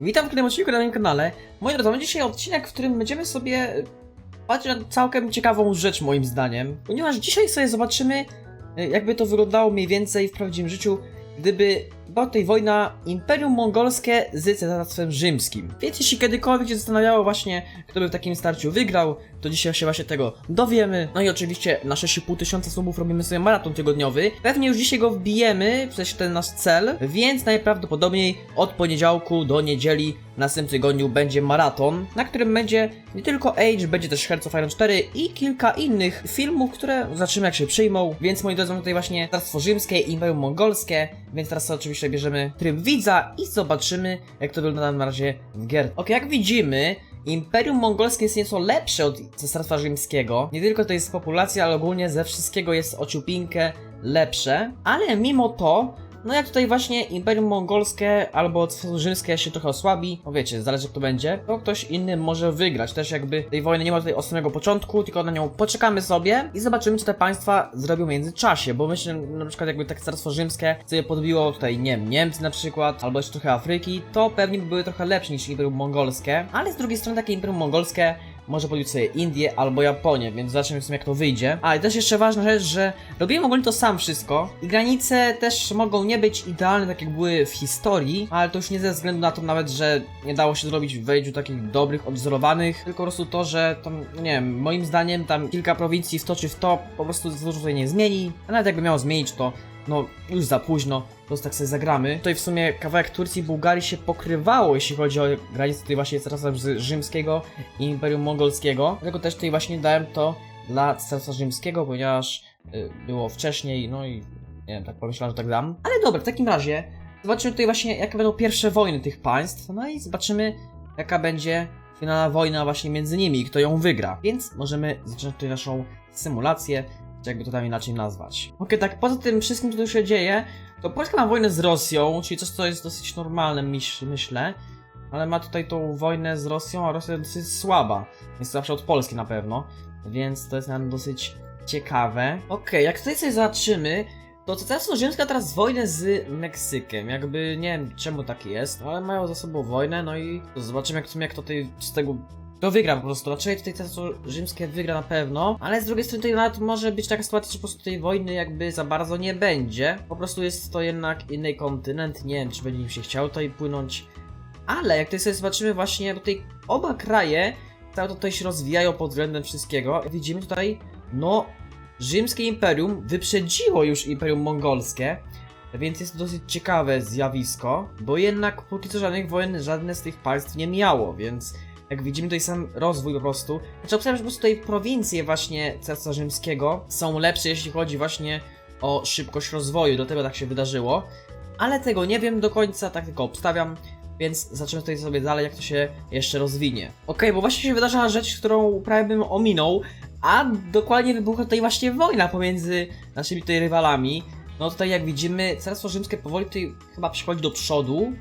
Witam w kolejnym odcinku na moim kanale. Moi drodzy, mamy dzisiaj odcinek, w którym będziemy sobie patrzeć na całkiem ciekawą rzecz moim zdaniem. Ponieważ dzisiaj sobie zobaczymy, y, jakby to wyglądało mniej więcej w prawdziwym życiu, gdyby była tutaj wojna Imperium Mongolskie z Cesarstwem Rzymskim. Więc jeśli kiedykolwiek się zastanawiało właśnie, kto by w takim starciu wygrał, to dzisiaj się właśnie tego dowiemy. No i oczywiście na 6,5 tysiąca subów robimy sobie maraton tygodniowy. Pewnie już dzisiaj go wbijemy, w sensie ten nasz cel, więc najprawdopodobniej od poniedziałku do niedzieli w następnym tygodniu będzie maraton, na którym będzie nie tylko Age, będzie też Hearts of Iron 4 i kilka innych filmów, które zobaczymy jak się przyjmą. Więc moi drodzy, mamy tutaj właśnie Carstwo Rzymskie i Imperium Mongolskie, więc teraz oczywiście bierzemy tryb widza i zobaczymy jak to wygląda na razie w gier. Ok, jak widzimy, Imperium Mongolskie jest nieco lepsze od Cesarstwa Rzymskiego. Nie tylko to jest populacja, ale ogólnie ze wszystkiego jest o ciupinkę lepsze. Ale mimo to, no jak tutaj właśnie Imperium Mongolskie albo Rzymskie się trochę osłabi, no wiecie, zależy kto będzie, to ktoś inny może wygrać. Też jakby tej wojny nie ma tutaj od samego początku, tylko na nią poczekamy sobie i zobaczymy, co te państwa zrobią w międzyczasie, bo myślę, na przykład jakby tak Cesarstwo Rzymskie sobie podbiło tutaj, nie wiem, Niemcy na przykład, albo jeszcze trochę Afryki, to pewnie by były trochę lepsze niż Imperium Mongolskie, ale z drugiej strony takie Imperium Mongolskie może podbić sobie Indię albo Japonię, więc zobaczymy w sumie jak to wyjdzie. A i też jeszcze ważna rzecz, że robimy ogólnie to sam wszystko i granice też mogą nie być idealne tak jak były w historii, ale to już nie ze względu na to nawet, że nie dało się zrobić w wejściu takich dobrych, odwzorowanych, tylko po prostu to, że tam, nie wiem, moim zdaniem tam kilka prowincji wtoczy w to, po prostu dużo tutaj nie zmieni, a nawet jakby miało zmienić to no już za późno, po prostu tak sobie zagramy. Tutaj w sumie kawałek Turcji i Bułgarii się pokrywało, jeśli chodzi o granicę tutaj właśnie Cesarstwa Rz- Rzymskiego i Imperium Mongolskiego. Dlatego też tutaj właśnie dałem to dla Cesarstwa Rzymskiego, ponieważ y, było wcześniej, no i nie wiem, tak pomyślałem, że tak dam. Ale dobra, w takim razie zobaczymy tutaj właśnie, jakie będą pierwsze wojny tych państw, no i zobaczymy, jaka będzie finalna wojna właśnie między nimi i kto ją wygra. Więc możemy zacząć tutaj naszą symulację jakby to tam inaczej nazwać. Okej, tak poza tym wszystkim, co tu się dzieje, to Polska ma wojnę z Rosją, czyli coś, co jest dosyć normalne, myśl, myślę. Ale ma tutaj tą wojnę z Rosją, a Rosja jest dosyć słaba. Jest zawsze od Polski na pewno. Więc to jest nam dosyć ciekawe. Okej, jak tutaj sobie zobaczymy, to Cesarstwo Rzymskie teraz wojnę z Meksykiem. Jakby nie wiem czemu tak jest, ale mają za sobą wojnę, no i zobaczymy jak, jak to tutaj z tego to wygra po prostu. Raczej tutaj Cesarstwo Rzymskie wygra na pewno, ale z drugiej strony tutaj nawet może być taka sytuacja, że po prostu tej wojny jakby za bardzo nie będzie. Po prostu jest to jednak inny kontynent, nie wiem czy będzie im się chciało tutaj płynąć. Ale jak tutaj sobie zobaczymy właśnie, tutaj oba kraje cały tutaj się rozwijają pod względem wszystkiego. Widzimy tutaj, no, rzymskie imperium wyprzedziło już imperium mongolskie. Więc jest to dosyć ciekawe zjawisko, bo jednak póki co żadnych wojen żadne z tych państw nie miało, więc jak widzimy tutaj sam rozwój po prostu. Znaczy obstawiam, że po prostu tutaj prowincje właśnie Cesarstwa Rzymskiego są lepsze jeśli chodzi właśnie o szybkość rozwoju, do tego tak się wydarzyło. Ale tego nie wiem do końca, tak tylko obstawiam, więc zaczniemy tutaj sobie dalej, jak to się jeszcze rozwinie. Okej, bo właśnie się wydarzyła rzecz, którą prawie bym ominął, a dokładnie wybuchła tutaj właśnie wojna pomiędzy naszymi tutaj rywalami. No tutaj jak widzimy, Cesarstwo Rzymskie powoli tutaj chyba przechodzi do przodu.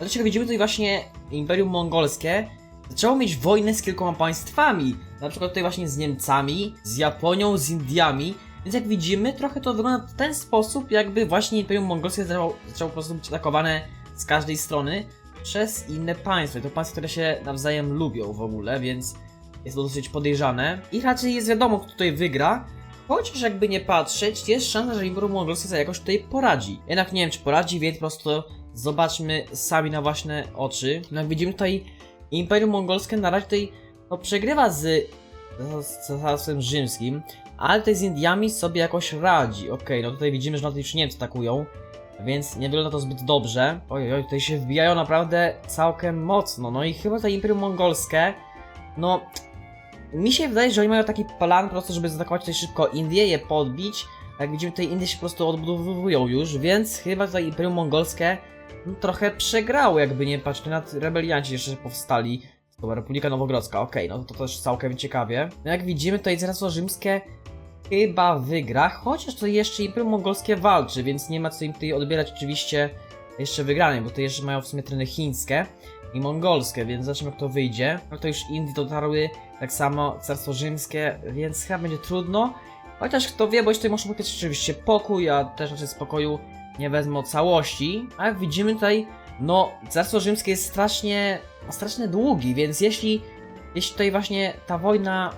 Jak widzimy tutaj właśnie Imperium Mongolskie zaczęło mieć wojnę z kilkoma państwami. Na przykład tutaj właśnie z Niemcami, z Japonią, z Indiami. Więc jak widzimy, trochę to wygląda w ten sposób, jakby właśnie Imperium Mongolskie zaczęło, zaczęło po prostu być atakowane z każdej strony przez inne państwa. I to państwa, które się nawzajem lubią w ogóle, więc jest to dosyć podejrzane. I raczej jest wiadomo, kto tutaj wygra. Chociaż jakby nie patrzeć, jest szansa, że Imperium Mongolskie sobie jakoś tutaj poradzi. Jednak nie wiem, czy poradzi, więc po prostu zobaczmy sami na własne oczy. No jak widzimy tutaj Imperium Mongolskie na razie tutaj no, przegrywa z, z Cesarstwem Rzymskim, ale tutaj z Indiami sobie jakoś radzi. Okej, no tutaj widzimy, że na już Niemcy atakują, więc nie wygląda to zbyt dobrze. Oj, oj, tutaj się wbijają naprawdę całkiem mocno. No i chyba to Imperium Mongolskie, no mi się wydaje, że oni mają taki plan po prostu, żeby zaatakować tutaj szybko Indię, je podbić. Jak widzimy, tutaj Indie się po prostu odbudowują już, więc chyba tutaj Imperium Mongolskie trochę przegrało, jakby nie patrzeć. Nawet rebelianci jeszcze powstali. To była Republika Nowogrodzka, okej, no to też całkiem ciekawie. No jak widzimy, tutaj Cesarstwo Rzymskie chyba wygra, chociaż to jeszcze Imperium Mongolskie walczy, więc nie ma co im tutaj odbierać oczywiście jeszcze wygranej, bo to jeszcze mają w sumie treny chińskie i mongolskie, więc zobaczymy jak to wyjdzie. No to już Indie dotarły, tak samo Carstwo Rzymskie, więc chyba będzie trudno. Chociaż kto wie, bo jeszcze muszę powiedzieć oczywiście pokój, a też raczej spokoju nie wezmę całości. A jak widzimy tutaj no, Cesarstwo Rzymskie jest strasznie, strasznie długi, więc jeśli, jeśli tutaj właśnie ta wojna,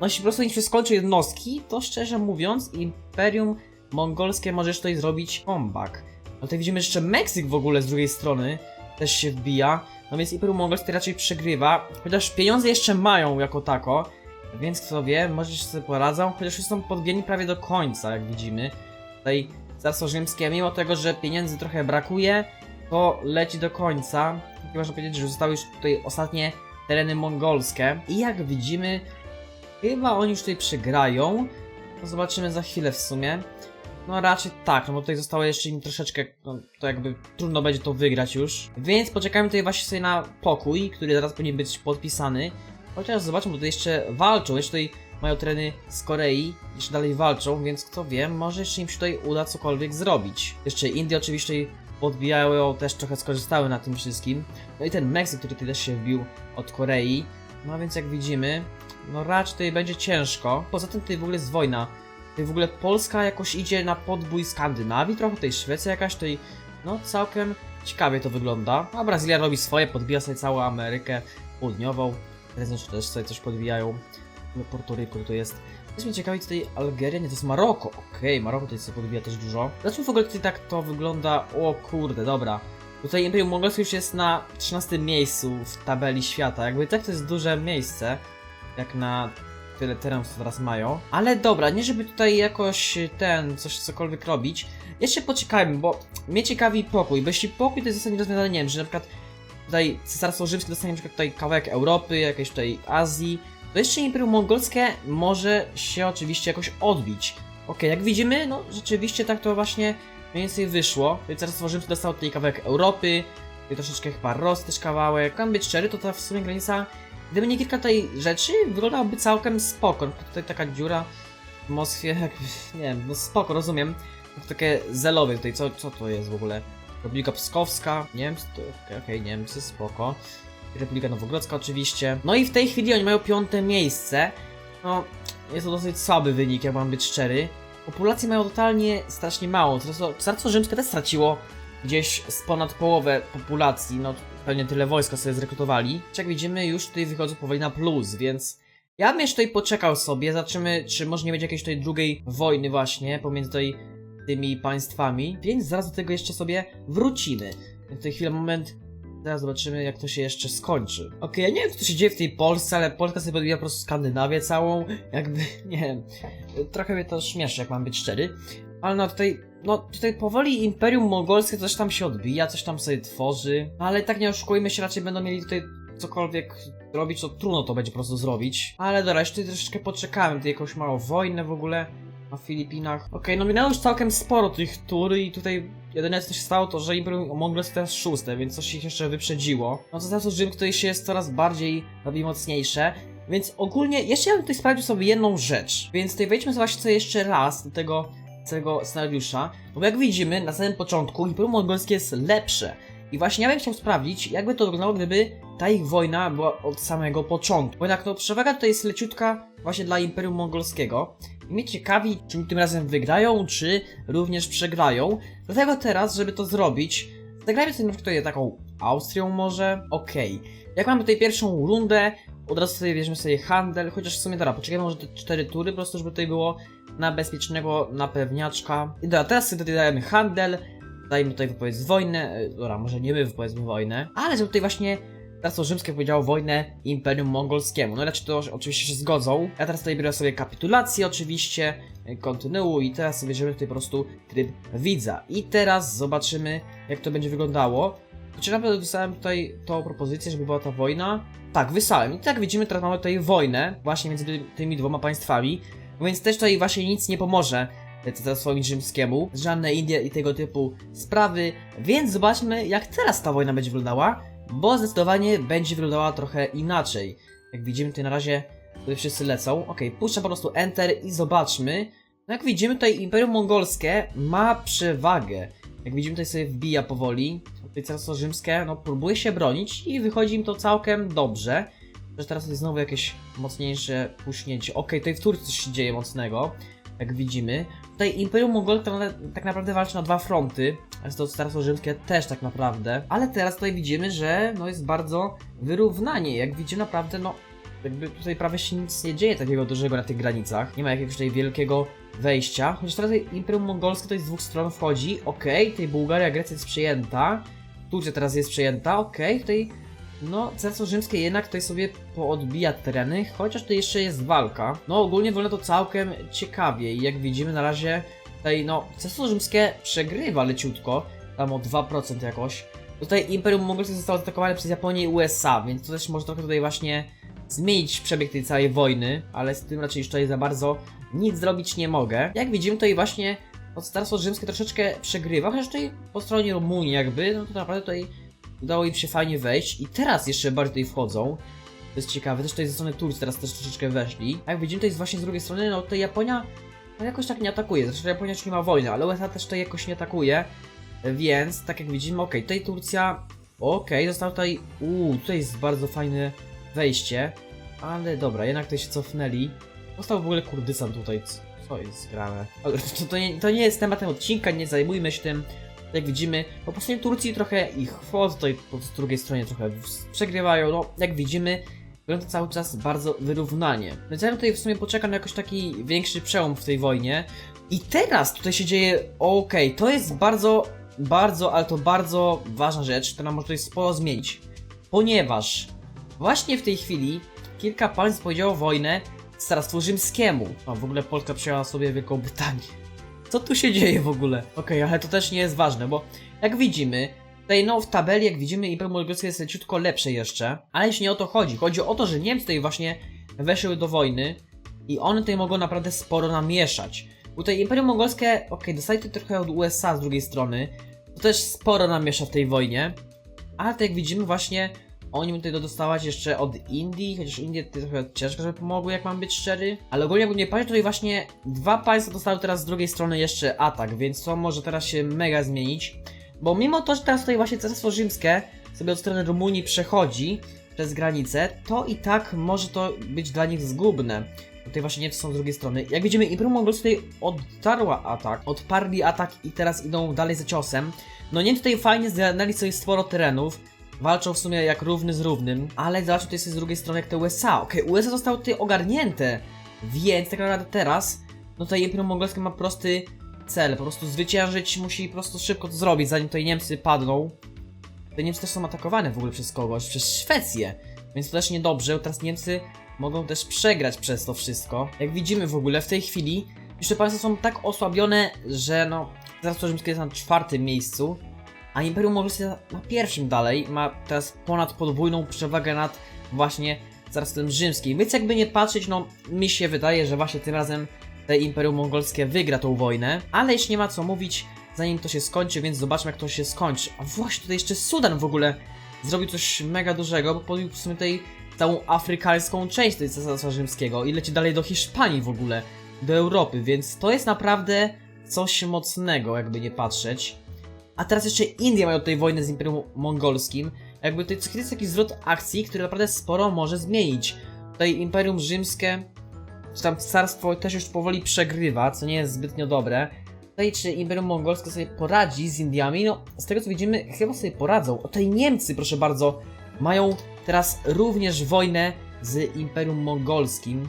no jeśli po prostu się skończy jednostki, to szczerze mówiąc, Imperium Mongolskie możesz tutaj zrobić comeback. No tutaj widzimy jeszcze Meksyk w ogóle z drugiej strony, też się wbija, no więc Imperium Mongolskie raczej przegrywa, chociaż pieniądze jeszcze mają jako tako, więc kto wie, może się sobie poradzą, chociaż już są podbieni prawie do końca, jak widzimy. Tutaj Cesarstwo Rzymskie, mimo tego, że pieniędzy trochę brakuje, to leci do końca. I można powiedzieć, że zostały już tutaj ostatnie tereny mongolskie. I jak widzimy, chyba oni już tutaj przegrają. To zobaczymy za chwilę w sumie. No raczej tak, no bo tutaj zostało jeszcze im troszeczkę, no to jakby trudno będzie to wygrać już. Więc poczekajmy tutaj właśnie sobie na pokój, który zaraz powinien być podpisany. Chociaż zobaczmy, bo tutaj jeszcze walczą, jeszcze tutaj mają tereny z Korei, jeszcze dalej walczą, więc kto wie, może jeszcze im się tutaj uda cokolwiek zrobić. Jeszcze Indie oczywiście podbijają, też trochę skorzystały na tym wszystkim. No i ten Meksyk, który tutaj też się wbił od Korei. No więc jak widzimy, no raczej tutaj będzie ciężko. Poza tym tutaj w ogóle jest wojna. Tutaj w ogóle Polska jakoś idzie na podbój Skandynawii, trochę tutaj Szwecja jakaś tutaj, no całkiem ciekawie to wygląda. A Brazylia robi swoje, podbija sobie całą Amerykę Południową. Teraz też sobie coś podbijają. Portoryko to jest. Jest mnie ciekawi tutaj Algeria, nie, to jest Maroko. Okej, Maroko tutaj sobie podbija też dużo. Dlaczego w ogóle tutaj tak to wygląda? O kurde, dobra. Tutaj Imperium Mongolskie już jest na 13 miejscu w tabeli świata. Jakby tak to jest duże miejsce, jak na tyle terenów, co teraz mają. Ale dobra, nie żeby tutaj jakoś ten, coś cokolwiek robić. Jeszcze poczekajmy, bo mnie ciekawi pokój, bo jeśli pokój to jest zostanie rozwiązany, nie wiem, że na przykład tutaj Cesarstwo Rzymskie dostanie na przykład tutaj kawałek Europy, jakieś tutaj Azji, to jeszcze Imperium Mongolskie może się oczywiście jakoś odbić. Okej, jak widzimy, no rzeczywiście tak to właśnie mniej więcej wyszło. Tutaj Cesarstwo Rzymskie dostało tutaj kawałek Europy, troszeczkę chyba Ros też kawałek. Mam być szczery, to ta w sumie granica, gdyby nie kilka tutaj rzeczy, wyglądałaby całkiem spoko. Tutaj taka dziura w Moskwie, jakby, nie wiem, no spoko, rozumiem. To takie zelowe tutaj, co, co to jest w ogóle? Republika Pskowska, Niemcy, okej, okej, Niemcy, spoko. Republika Nowogrodzka oczywiście. No i w tej chwili oni mają piąte miejsce. No, jest to dosyć słaby wynik, jak mam być szczery. Populacje mają totalnie strasznie mało. Cesarstwo Rzymskie też straciło gdzieś z ponad połowę populacji. No, pewnie tyle wojska sobie zrekrutowali. Jak widzimy, już tutaj wychodzą powoli na plus, więc ja bym jeszcze tutaj poczekał sobie. Zobaczymy, czy może nie będzie jakiejś tutaj drugiej wojny właśnie pomiędzy tutaj tymi państwami. Więc zaraz do tego jeszcze sobie wrócimy. W tej chwili moment Teraz zobaczymy, jak to się jeszcze skończy. Okej, ja nie wiem, co się dzieje w tej Polsce, ale Polska sobie podbija po prostu Skandynawię całą. Jakby, nie wiem, trochę mnie to śmieszy, jak mam być szczery. Ale no tutaj, no tutaj powoli Imperium Mongolskie coś tam się odbija, coś tam sobie tworzy. Ale tak nie oszukujmy się, raczej będą mieli tutaj cokolwiek robić, to trudno to będzie po prostu zrobić. Ale jeszcze tutaj troszeczkę poczekałem, tutaj jakąś małą wojnę w ogóle na Filipinach. Okej, no minęło już całkiem sporo tych tur i tutaj jedyne co się stało to, że Imperium Mongolskie teraz szóste, więc coś ich jeszcze wyprzedziło. No to za to Rzym tutaj się jest coraz bardziej robi mocniejsze. Więc ogólnie, jeszcze ja bym tutaj sprawdził sobie jedną rzecz. Więc tutaj wejdźmy sobie właśnie jeszcze raz do tego całego scenariusza. Bo jak widzimy, na samym początku Imperium Mongolskie jest lepsze. I właśnie ja bym chciał sprawdzić, jakby to wyglądało, gdyby ta ich wojna była od samego początku. Bo jednak no, przewaga tutaj jest leciutka właśnie dla Imperium Mongolskiego. Mnie ciekawi, czy tym razem wygrają, czy również przegrają. Dlatego teraz, żeby to zrobić, zagrajmy sobie na przykład taką Austrią może. Okej. Jak mamy tutaj pierwszą rundę, od razu sobie bierzemy sobie handel, chociaż w sumie dobra, poczekajmy może te cztery tury, po prostu żeby tutaj było na bezpiecznego napewniaczka. I dobra, teraz sobie tutaj dajemy handel, dajmy tutaj wypowiedź wojnę, e, dobra, może nie my wypowiedzmy wojnę, ale żeby tutaj właśnie Królestwo Rzymskie powiedziało wojnę Imperium Mongolskiemu. No raczej to oczywiście się zgodzą. Ja teraz tutaj biorę sobie kapitulację oczywiście, y, kontynuuj i teraz bierzemy tutaj po prostu tryb widza. I teraz zobaczymy jak to będzie wyglądało. Czy naprawdę wysłałem tutaj tą propozycję, żeby była ta wojna? Tak, wysłałem. I tak widzimy, teraz mamy tutaj wojnę właśnie między ty- tymi dwoma państwami. Więc też tutaj właśnie nic nie pomoże Cesarstwowi Rzymskiemu. Żadne Indie i tego typu sprawy. Więc zobaczmy jak teraz ta wojna będzie wyglądała bo zdecydowanie będzie wyglądała trochę inaczej. Jak widzimy tutaj na razie tutaj wszyscy lecą. Ok, puszczam po prostu Enter i zobaczmy. No jak widzimy tutaj Imperium Mongolskie ma przewagę. Jak widzimy tutaj sobie wbija powoli. Tutaj Cesarstwo Rzymskie no próbuje się bronić i wychodzi im to całkiem dobrze. Że teraz jest znowu jakieś mocniejsze puśnięcie. Ok, tutaj w Turcji coś się dzieje mocnego. Jak widzimy. Tutaj Imperium Mongol to na- tak naprawdę walczy na dwa fronty. Jest to Carstwo Rzymskie też tak naprawdę. Ale teraz tutaj widzimy, że no jest bardzo wyrównanie. Jak widzimy naprawdę, no jakby tutaj prawie się nic nie dzieje takiego dużego na tych granicach. Nie ma jakiegoś tutaj wielkiego wejścia. Chociaż teraz tutaj Imperium Mongolskie to z dwóch stron wchodzi. Okej, tutaj Bułgaria, Grecja jest przejęta. Turcja teraz jest przejęta. Okej, tutaj no, Carstwo Rzymskie jednak tutaj sobie poodbija tereny, chociaż tutaj jeszcze jest walka. No, ogólnie wygląda to całkiem ciekawie i jak widzimy na razie tutaj, no, Carstwo Rzymskie przegrywa leciutko, tam o 2% jakoś. Tutaj Imperium Mongolskie zostało zaatakowane przez Japonię i USA, więc to też może trochę tutaj właśnie zmienić przebieg tej całej wojny, ale z tym raczej tutaj za bardzo nic zrobić nie mogę. Jak widzimy tutaj właśnie Carstwo Rzymskie troszeczkę przegrywa, chociaż tutaj po stronie Rumunii jakby, no to naprawdę tutaj udało im się fajnie wejść i teraz jeszcze bardziej tutaj wchodzą. To jest ciekawe, też tutaj ze strony Turcji teraz też troszeczkę weszli. A jak widzimy, to jest właśnie z drugiej strony, no tutaj Japonia no jakoś tak nie atakuje. Zresztą Japonia już nie ma wojny, ale USA też tutaj jakoś nie atakuje. Więc, tak jak widzimy, okej, tutaj Turcja, okej, został tutaj, uuu, tutaj jest bardzo fajne wejście. Ale dobra, jednak tutaj się cofnęli. Został w ogóle Kurdystan tutaj, co jest grane? Ale to, to, nie, to nie jest tematem odcinka, nie zajmujmy się tym. Jak widzimy, po po stronie Turcji trochę ich chwot, tutaj po z drugiej stronie trochę przegrywają, no jak widzimy, wygląda cały czas bardzo wyrównanie. Więc ja tutaj w sumie poczekam na jakiś taki większy przełom w tej wojnie. I teraz tutaj się dzieje, okej, to jest bardzo, bardzo, ale to bardzo ważna rzecz, która może tutaj sporo zmienić. Ponieważ właśnie w tej chwili kilka państw powiedziało wojnę Carstwu Rzymskiemu. A w ogóle Polska przyjęła sobie Wielką Brytanię. Co tu się dzieje w ogóle? Okej, ale to też nie jest ważne, bo jak widzimy, tutaj no w tabeli, jak widzimy, Imperium Mongolskie jest leciutko lepsze jeszcze, ale jeśli nie o to chodzi. Chodzi o to, że Niemcy tutaj właśnie weszły do wojny i one tutaj mogą naprawdę sporo namieszać. Tutaj Imperium Mongolskie, okej, dostali tutaj trochę od USA z drugiej strony, to też sporo namiesza w tej wojnie, ale tak jak widzimy właśnie, oni będą tutaj dostawać jeszcze od Indii, chociaż Indie trochę ciężko, żeby pomogły, jak mam być szczery. Ale ogólnie jakby nie tutaj właśnie dwa państwa dostały teraz z drugiej strony jeszcze atak, więc to może teraz się mega zmienić. Bo mimo to, że teraz tutaj właśnie Cesarstwo Rzymskie sobie od strony Rumunii przechodzi przez granicę, to i tak może to być dla nich zgubne. Tutaj właśnie Niemcy są z drugiej strony. Jak widzimy, Imperium Mongolskie tutaj odtarła atak, odparli atak i teraz idą dalej za ciosem. No Niemcy tutaj fajnie zgarnęli sobie sporo terenów, walczą w sumie jak równy z równym, ale to jest z drugiej strony jak te USA. Okej, USA zostały tutaj ogarnięte, więc tak naprawdę teraz, no tutaj Imperium Mongolskie ma prosty cel, po prostu zwyciężyć, musi po prostu szybko to zrobić, zanim tutaj Niemcy padną. Te Niemcy też są atakowane w ogóle przez kogoś, przez Szwecję, więc to też niedobrze, teraz Niemcy mogą też przegrać przez to wszystko. Jak widzimy w ogóle w tej chwili, te państwa są tak osłabione, że no, zaraz to Rzymskie jest na czwartym miejscu, a Imperium Mongolskie na- pierwszym dalej ma teraz ponad podwójną przewagę nad właśnie Carstwem Rzymskim. Więc jakby nie patrzeć, no mi się wydaje, że właśnie tym razem te Imperium Mongolskie wygra tą wojnę, ale jeszcze nie ma co mówić zanim to się skończy, więc zobaczmy jak to się skończy. A właśnie tutaj jeszcze Sudan w ogóle zrobił coś mega dużego, bo podbił w sumie tutaj całą afrykańską część tej Cesarstwa Rzymskiego i leci dalej do Hiszpanii w ogóle, do Europy, więc to jest naprawdę coś mocnego, jakby nie patrzeć. A teraz jeszcze Indie mają tutaj wojnę z Imperium Mongolskim. Jakby tutaj co chwilę jest jakiś zwrot akcji, który naprawdę sporo może zmienić. Tutaj Imperium Rzymskie, czy tam carstwo też już powoli przegrywa, co nie jest zbytnio dobre. Tutaj czy Imperium Mongolskie sobie poradzi z Indiami? No, z tego co widzimy, chyba sobie poradzą. O, tutaj Niemcy, proszę bardzo, mają teraz również wojnę z Imperium Mongolskim.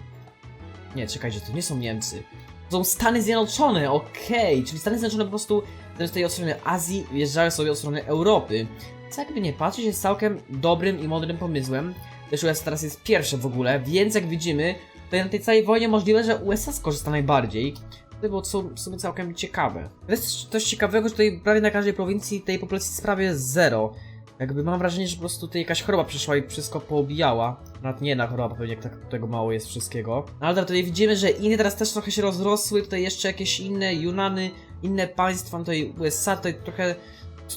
Nie, czekajcie, to nie są Niemcy. To są Stany Zjednoczone, okej, czyli Stany Zjednoczone po prostu z tej od strony Azji wjeżdżają sobie od strony Europy. Co jakby nie patrzeć, jest całkiem dobrym i mądrym pomysłem. Też USA teraz jest pierwsze w ogóle, więc jak widzimy, tutaj na tej całej wojnie możliwe, że USA skorzysta najbardziej. To było w sumie całkiem ciekawe. To jest coś ciekawego, że tutaj prawie na każdej prowincji tej populacji jest prawie zero. Jakby mam wrażenie, że po prostu tutaj jakaś choroba przyszła i wszystko poobijała. Nawet nie jedna choroba, pewnie tak tego mało jest wszystkiego. No ale tutaj widzimy, że Indie teraz też trochę się rozrosły, tutaj jeszcze jakieś inne, Junany, inne państwa, no tutaj USA, tutaj trochę...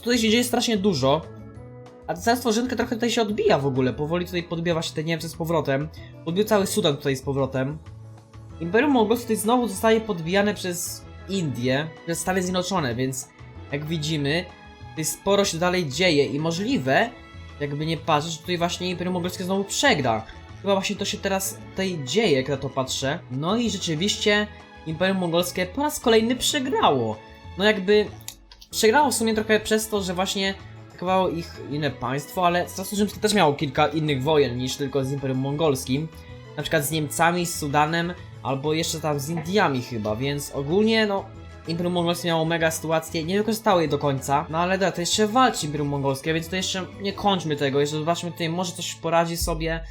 Tutaj się dzieje strasznie dużo. A to Carstwo Rzymskie trochę tutaj się odbija w ogóle, powoli tutaj podbija właśnie te Niemcy z powrotem. Podbił cały Sudan tutaj z powrotem. Imperium Mongolskie tutaj znowu zostaje podbijane przez Indie, przez Stany Zjednoczone, więc jak widzimy, tutaj sporo się dalej dzieje i możliwe, jakby nie patrzeć, tutaj właśnie Imperium Mongolskie znowu przegra. Chyba właśnie to się teraz tutaj dzieje, jak na to patrzę. No i rzeczywiście Imperium Mongolskie po raz kolejny przegrało. No jakby przegrało w sumie trochę przez to, że właśnie atakowało ich inne państwo, ale Cesarstwo Rzymskie też miało kilka innych wojen niż tylko z Imperium Mongolskim. Na przykład z Niemcami, z Sudanem, albo jeszcze tam z Indiami chyba, więc ogólnie no Imperium Mongolskie miało mega sytuację, nie wykorzystało jej do końca, no ale da, to jeszcze walczy Imperium Mongolskie, więc to jeszcze nie kończmy tego, jeszcze zobaczmy tutaj, może coś poradzi sobie,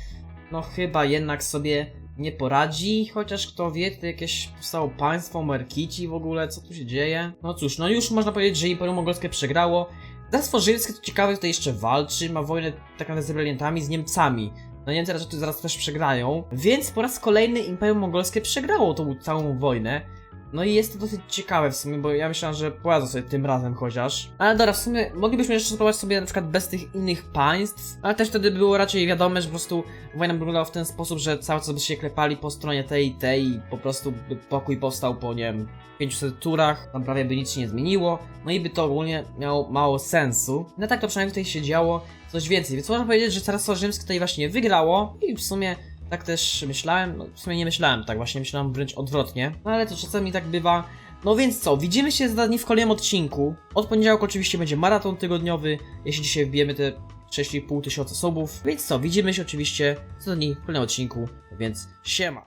no chyba jednak sobie nie poradzi, chociaż kto wie, tutaj jakieś powstało państwo, Merkici w ogóle, co tu się dzieje? No cóż, no już można powiedzieć, że Imperium Mongolskie przegrało, Zarstwo Rzymskie, to ciekawe, tutaj jeszcze walczy, ma wojnę tak naprawdę z rebeliantami, z Niemcami. No Niemcy raczej tu zaraz też przegrają, więc po raz kolejny Imperium Mongolskie przegrało tą całą wojnę. No i jest to dosyć ciekawe w sumie, bo ja myślałem, że poradzą sobie tym razem chociaż. Ale dobra, w sumie moglibyśmy jeszcze spróbować sobie na przykład bez tych innych państw, ale też wtedy było raczej wiadome, że po prostu wojna by wyglądała w ten sposób, że cały czas by się klepali po stronie tej i tej i po prostu by pokój powstał po, nie wiem, 500 turach, tam prawie by nic się nie zmieniło, no i by to ogólnie miało mało sensu. No tak to przynajmniej tutaj się działo coś więcej, więc można powiedzieć, że Carstwo Rzymskie tutaj właśnie wygrało i w sumie tak też myślałem, no w sumie nie myślałem tak, właśnie myślałem wręcz odwrotnie, no ale to czasami tak bywa. No więc co, widzimy się za dni w kolejnym odcinku. Od poniedziałku oczywiście będzie maraton tygodniowy, jeśli dzisiaj wbijemy te 6,5 tysiąca subów. Więc co, widzimy się oczywiście za dni w kolejnym odcinku, więc siema.